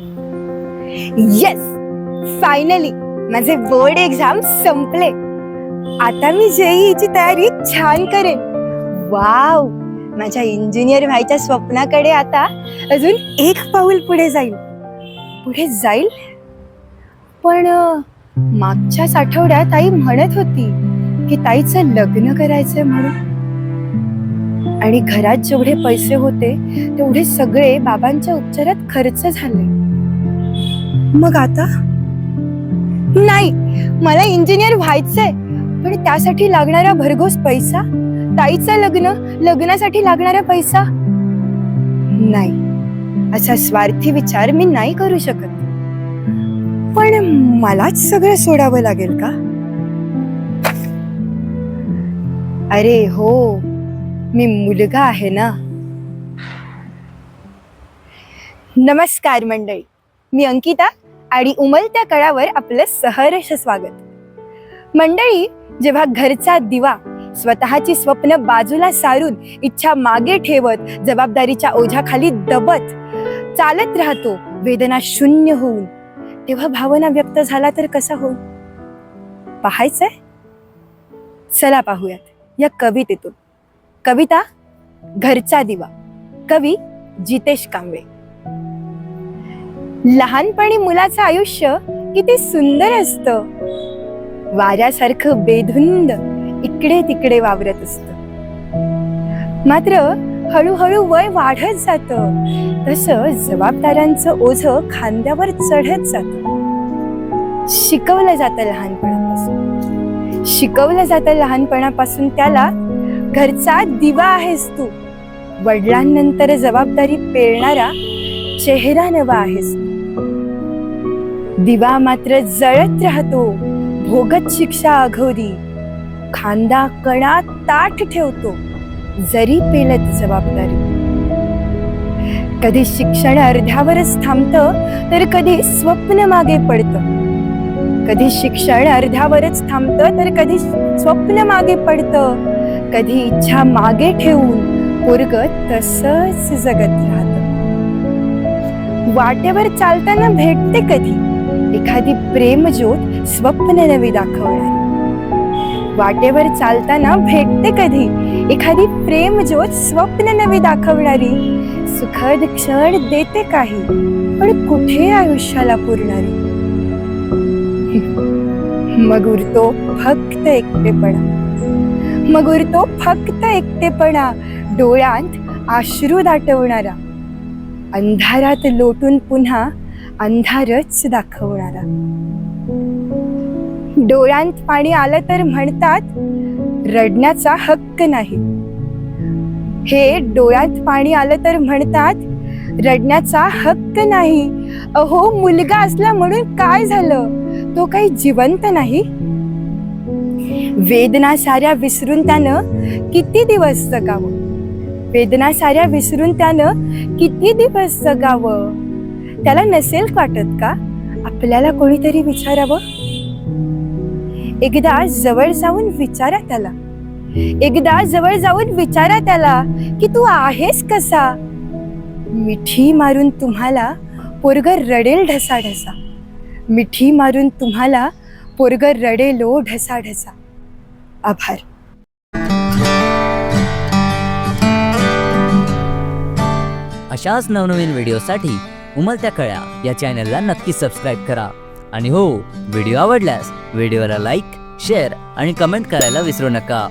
Yes finally माझे board exam संपले. आता मी जेईची तयारी छान करेन. वाव माझ्या इंजिनियर व्हायच्या स्वप्नाकडे आता अजून एक पाऊल पुढे जाईल. पुढे जाईल? पण मागच्याच आठवड्यात आई म्हणत होती की ताईचं लग्न करायचंय म्हणून. आणि घरात जेवढे पैसे होते तेवढे सगळे बाबांच्या उपचारात खर्च झाले. मग आता? नाही मला इंजिनियर व्हायचंय पण त्यासाठी लागणारा भरघोस पैसा ताईचं लग्न लग्नासाठी लागणारा पैसा? नाही असा स्वार्थी विचार मी नाही करू शकत. पण मलाच सगळं सोडावं लागेल का? अरे हो मी मुलगा आहे ना? नमस्कार मंडळी. मी अंकिता आणि उमलत्या कळावर आपलं सहर्ष स्वागत. मंडळी जेव्हा घरचा दिवा स्वतःची स्वप्न बाजूला सारून इच्छा मागे ठेवत जबाबदारीच्या ओझ्याखाली दबत चालत राहतो वेदना शून्य होऊन. तेव्हा भावना व्यक्त झाला तर कसा होईल? पाहायचंय? चला पाहूयात या कवितेतून. कविता घरचा दिवा. कवी जितेश कांबळे. लहानपणी मुलाचं आयुष्य किती सुंदर असतं. वाऱ्यासारखं बेधुंद इकडे तिकडे वावरत असत. मात्र हळूहळू वय वाढत जात. तस जबाबदाऱ्यांचं ओझ खांद्यावर चढत जात. शिकवलं जातं लहानपणापासून. शिकवलं जातं लहानपणापासून त्याला घरचा दिवा आहेस तू. वडिलांनंतर जबाबदारी पेरणारा चेहरा नवा आहेस तू. दिवा मात्र जळत राहतो. भोगत शिक्षा अघोरी. खांदा कणा ताठ ठेवतो. जरी पेलत जबाबदारी. कधी शिक्षण अर्ध्यावरच थांबतं तर कधी स्वप्न मागे पडतं. कधी शिक्षण अर्ध्यावरच थांबतं तर कधी स्वप्न मागे पडतं. कधी इच्छा मागे ठेवून पोरग तसंच जगत राहत. वाटेवर चालताना भेटते कधी. एखादी प्रेमज्योत स्वप्न नवी दाखवणार. वाटेवर चालताना भेटते कधी एखादी प्रेमज्योत स्वप्न नवी दाखवणारी. सुखद क्षण देते काही पण कुठे आयुष्याला पुरणारी? मग उरतो फक्त एकटेपणा. मग उरतो फक्त एकटेपणा डोळ्यांत आश्रू दाटवणारा. अंधारात लोटून पुन्हा अंधारच दाखवणारा. डोळ्यांत पाणी आलं तर म्हणतात रडण्याचा हक्क नाही. हे डोळ्यात पाणी आलं तर म्हणतात रडण्याचा हक्क नाही. अहो मुलगा असला म्हणून काय झालं? तो काही जिवंत नाही? वेदना साऱ्या विसरून त्यानं किती दिवस जगावं? वेदना साऱ्या विसरून त्यानं किती दिवस जगावं? त्याला नसेल वाटत का? आपल्याला कोणीतरी विचारावं? एकदा जवळ जाऊन विचारा त्याला. एकदा जवळ जाऊन विचारा त्याला की तू आहेस कसा? मिठी मारून तुम्हाला पोरग रडेल ढसा ढसा मिठी मारून तुम्हाला पोरग रडेलो ढसा ढसा आभार. अशाच नवनवीन व्हिडिओसाठी उमलत्या कळ्या या चॅनलला नक्की सबस्क्राईब करा. आणि हो व्हिडिओ आवडल्यास व्हिडिओला लाईक शेअर आणि कमेंट करायला विसरू नका.